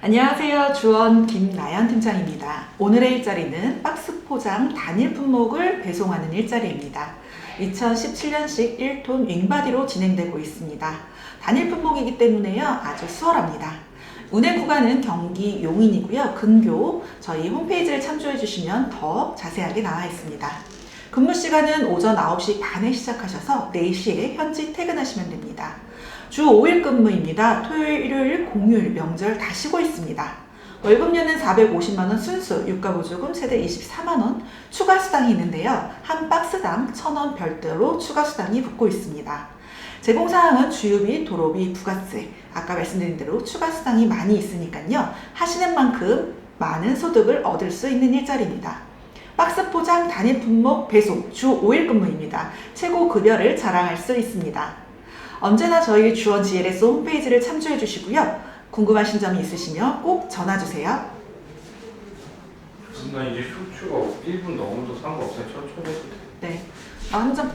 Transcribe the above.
안녕하세요. 주원 김나연 팀장입니다. 오늘의 일자리는 박스 포장 단일 품목을 배송하는 일자리입니다. 2017년식 1톤 윙바디로 진행되고 있습니다. 단일 품목이기 때문에요. 아주 수월합니다. 운행 구간은 경기 용인이고요. 근교 저희 홈페이지를 참조해 주시면 더 자세하게 나와 있습니다. 근무 시간은 오전 9시 반에 시작하셔서 4시에 현지 퇴근하시면 됩니다. 주 5일 근무입니다. 토요일, 일요일, 공휴일, 명절 다 쉬고 있습니다. 월급료는 450만원 순수, 유가보조금 세대 24만원, 추가 수당이 있는데요. 한 박스당 1000원 별도로 추가 수당이 붙고 있습니다. 제공사항은 주유비, 도로비, 부가세, 아까 말씀드린 대로 추가 수당이 많이 있으니까요. 하시는 만큼 많은 소득을 얻을 수 있는 일자리입니다. 박스 포장 단일 품목 배송 주 5일 근무입니다. 최고 급여를 자랑할 수 있습니다. 언제나 저희 주원 GLS 홈페이지를 참조해 주시고요. 궁금하신 점이 있으시면 꼭 전화 주세요. 나 이제 쇼츠가 1분 넘어도 상관없어요. 천천히 해도 돼. 네. 아, 한 점.